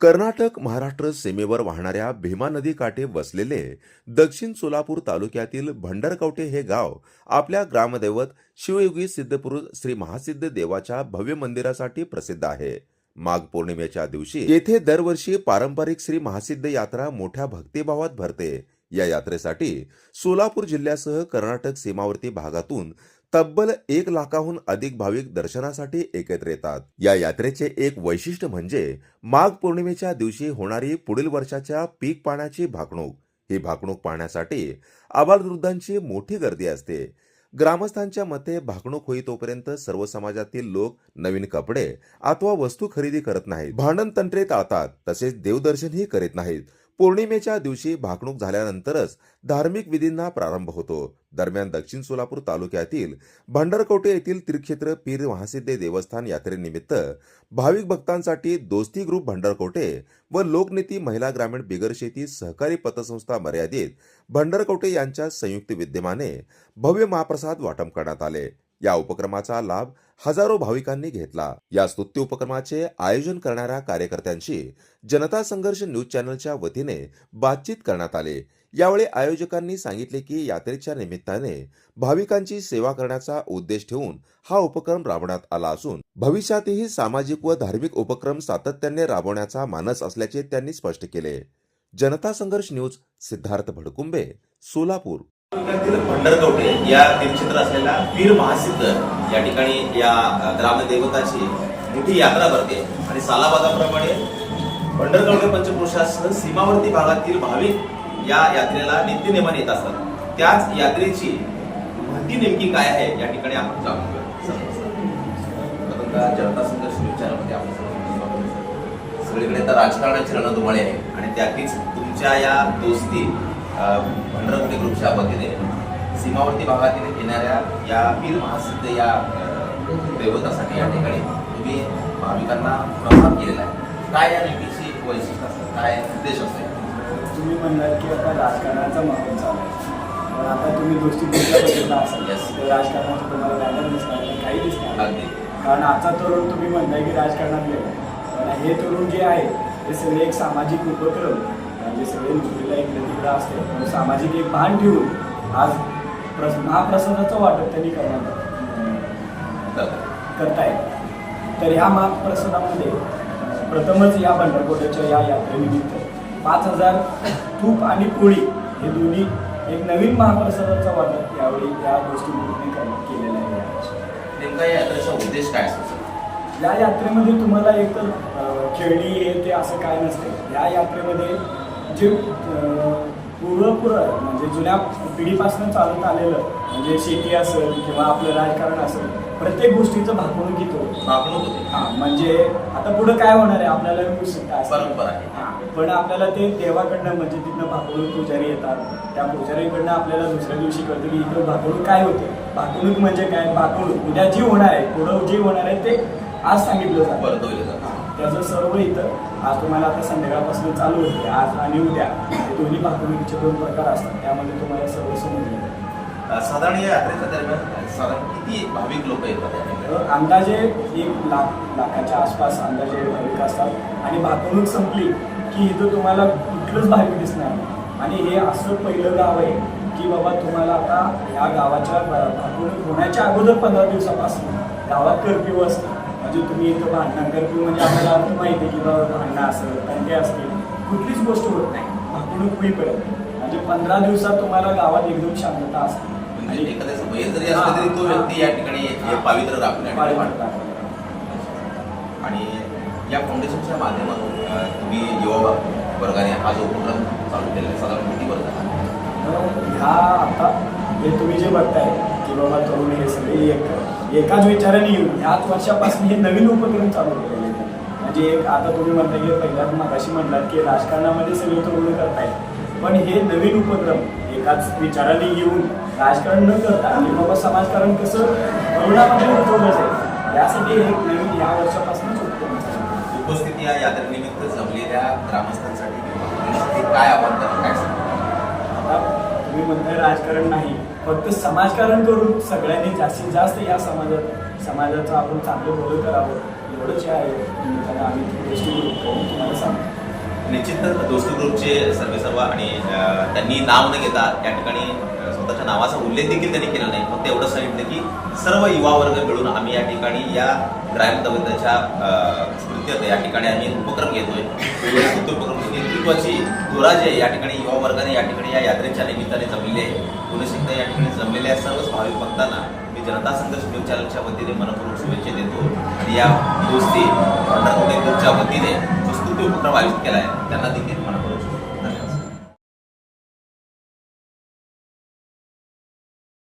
कर्नाटक महाराष्ट्र सीमेवर वाहणाऱ्या भीमा नदी काठे वसलेले दक्षिण सोलापूर तालुक्यातील भंडरकवटे हे गाव आपल्या ग्रामदैवत शिवयुगी सिद्धपुरुष श्री महासिद्ध देवाच्या भव्य मंदिरासाठी प्रसिद्ध आहे. माघ पौर्णिमेच्या दिवशी येथे दरवर्षी पारंपरिक श्री महासिद्ध यात्रा मोठ्या भक्तिभावात भरते. या यात्रेसाठी सोलापूर जिल्ह्यासह कर्नाटक सीमावर्ती भागातून तब्बल एक लाखाहून अधिक भाविक दर्शनासाठी एकत्र येतात. या यात्रेचे एक वैशिष्ट्य म्हणजे माघ पौर्णिमेच्या दिवशी होणारी पुढील वर्षाच्या पीक पाण्याची भाकणूक. ही भाकणूक पाहण्यासाठी आबालवृद्धांची मोठी गर्दी असते. ग्रामस्थांच्या मते भाकणूक होईतोपर्यंत सर्व समाजातील लोक नवीन कपडे अथवा वस्तू खरेदी करत नाहीत. भांडण तंत्रे टाळतात तसेच देवदर्शनही करीत नाहीत. पौर्णिमेच्या दिवशी भाकणूक झाल्यानंतरच धार्मिक विधींना प्रारंभ होतो. दरम्यान दक्षिण सोलापूर तालुक्यातील भंडारकोटे येथील त्रिक्षेत्र पीर महासिद्धे देवस्थान यात्रेनिमित्त भाविक भक्तांसाठी दोस्ती ग्रुप भंडारकोटे व लोकनीती महिला ग्रामीण बिगर शेती सहकारी पतसंस्था मर्यादित भंडारकोटे यांच्या संयुक्त विद्यमाने भव्य महाप्रसाद वाटप करण्यात आले. या उपक्रमाचा लाभ हजारो भाविकांनी घेतला. या स्तुत्य उपक्रमाचे आयोजन करणाऱ्या कार्यकर्त्यांशी जनता संघर्ष न्यूज चॅनलच्या वतीने बातचीत करण्यात आले. यावेळी आयोजकांनी सांगितले की यात्रेच्या निमित्ताने भाविकांची सेवा करण्याचा उद्देश ठेवून हा उपक्रम राबवण्यात आला असून भविष्यातही सामाजिक व धार्मिक उपक्रम सातत्याने राबवण्याचा मानस असल्याचे त्यांनी स्पष्ट केले. जनता संघर्ष न्यूज सिद्धार्थ भडकुंबे सोलापूर. तालुक्यातील या तीर्थक्षेत्र असलेला पीर महासिद्ध या ठिकाणी या ग्रामदेवताची मोठी यात्रा भरते. आणि सालाबादाप्रमाणे पंढरकवटे पंचक्रोशासह सीमावर्ती भागातील भाविक या यात्रेला नित्यनेमाने येत असतात. त्याच यात्रेची महती नेमकी काय आहे या ठिकाणी आपण जाणून घेऊया. जनता संघर्ष विचारामध्ये आपण सगळीकडे तर राजकारणाची रणधुमाळी आहे. आणि त्यातीच तुमच्या या दोस्ती भंडारकोटे ग्रुपच्या वतीने सीमावर्ती भागातील येणाऱ्या या पीर महासिद्ध या दैवतासाठी या ठिकाणी तुम्ही भाविकांना प्रसाद केलेला आहे. काय या नेमकीची वैशिष्ट्य असतं काय उद्देश असतो? तुम्ही म्हणलात की आता राजकारणाचा माहोल चालू आहे. पण आता तुम्ही गोष्टी बघितला असाल. तर राजकारणाचं तुम्हाला दिसणार नाही काही दिसणार नाही. कारण आजचा तरुण तुम्ही म्हणताय की राजकारणात गेला पण हे तरुण जे आहे ते सगळे एक सामाजिक उपक्रम. म्हणजे सगळे नोकरीला इकडे तिकडे असते पण सामाजिक एक भान ठेवून आज प्रस महाप्रसादाचं वाटप त्यांनी. तर करताय तर ह्या महाप्रसादामध्ये प्रथमच या भंडारकोट्याच्या या यात्रेनिमित्त पाच हजार तूप आणि पोळी हे दोन्ही एक नवीन महाप्रसादाचा वाटप यावेळी या गोष्टींनी केलेला आहे. नेमका या यात्रेचा उद्देश काय असतो? या यात्रेमध्ये तुम्हाला एकतर खेळणी हे ते असं काय नसतं या यात्रेमध्ये जे पूर्वपूर म्हणजे जुन्या पिढीपासून चालत आलेलं म्हणजे शेती असेल किंवा आपलं राजकारण असेल प्रत्येक गोष्टीचं भागवणूक घेतो भाकणूक होते. हा म्हणजे आता पुढे काय होणार आहे आपल्याला उत्सुकता. परंपरा आहे. हा, पण आपल्याला ते देवाकडनं म्हणजे तिथनं भाकणूक पुजारी येतात. त्या पुजारीकडनं आपल्याला दुसऱ्या दिवशी कळतं की इथं भाकणूक काय होते? भाकणूक म्हणजे काय? भाकणूक उद्या जी होणार आहे पुढं जी होणार आहे ते आज सांगितलं जातं. परतवले त्याचं सर्व इथं आज तुम्हाला आता संध्याकाळपासून चालू होते. आज आणि उद्या हे दोन्ही भाकणुकीचे दोन प्रकार असतात. त्यामध्ये तुम्हाला सर्व समजलं साधारण या यात्रेच्या दरम्यान साधारण किती भाविक लोक येतात या अंदाजे एक लाख लाखाच्या आसपास अंदाजे भाविक असतात. आणि भाकणूक संपली की इथं तुम्हाला कुठलंच भाविक दिसणार नाही. आणि हे असं पहिलं गाव आहे की बाबा तुम्हाला आता ह्या गावाच्या भाकणूक होण्याच्या अगोदर पंधरा दिवसापासून गावात कर्फ्यू असतं म्हणजे तुम्ही इथं भांडणं कर्फ्यू म्हणजे आपल्याला अर्थ माहिती आहे की बाबा भांडणं असेल तंटे असतील कुठलीच गोष्ट होत नाही. भाकणूक होईपर्यंत. म्हणजे पंधरा दिवसात तुम्हाला गावात एकदम शांतता असते. म्हणजे एखाद्याचं बैल जरी असलं तरी तो व्यक्ती या ठिकाणी हे. आणि या फाउंडेशनच्या माध्यमातून तुम्ही युवा वर्गाने हा जो उपक्रम चालू केलेला आहे साधारण किती? तर ह्या आता हे तुम्ही जे बघताय की बाबा तरुण हे सगळे एक एकाच विचाराने येऊन ह्याच वर्षापासून हे नवीन उपक्रम चालू आहेत. म्हणजे एक आता तुम्ही म्हणताय की पहिल्याच मगाशी म्हणलात की राजकारणामध्ये सगळे तरुण करताय पण हे नवीन उपक्रम एकाच विचाराने येऊन राजकारण न करता की बाबा समाजकारण कसं तरुणामध्ये उठवलं जाईल यासाठी हे नवीन या वर्षापासूनच उपक्रम. उपस्थित या यात्रेनिमित्त जमलेल्या ग्रामस्थांसाठी काय आव्हान करा काय आता तुम्ही म्हणताय राजकारण नाही फक्त समाजकारण करून सगळ्यांनी जास्तीत जास्त या समाजात समाजाचं आपण चांगलं बोल करावं एवढंच आहे. आम्ही तुम्हाला सांगतो? निश्चितच दोस्ती ग्रुपचे सर्वे सर्व आणि त्यांनी नाव न घेता त्या ठिकाणी स्वतःच्या नावाचा उल्लेख देखील त्यांनी केला नाही. फक्त एवढं सांगितलं की सर्व युवा वर्ग मिळून आम्ही या ठिकाणी या ग्रामदैवताच्या स्मृत्यर्थ या ठिकाणी आम्ही उपक्रम घेतोय. वेगवेगळे उपक्रम नेतृत्वाची धुरा जी आहे या ठिकाणी युवा वर्गाने या ठिकाणी या यात्रेच्या निमित्ताने जमलेली आहे. पुन्हा या ठिकाणी जमलेल्या सर्वच भाविक भक्तांना. मी जनता संघर्ष न्यूज चॅनलच्या वतीने मनपूर्वक शुभेच्छा देतो. आणि या दोस्ती पंढरपूर ग्रुपच्या वतीने संस्कृती उपक्रम आयोजित केला आहे त्यांना देखील मनपूर्वक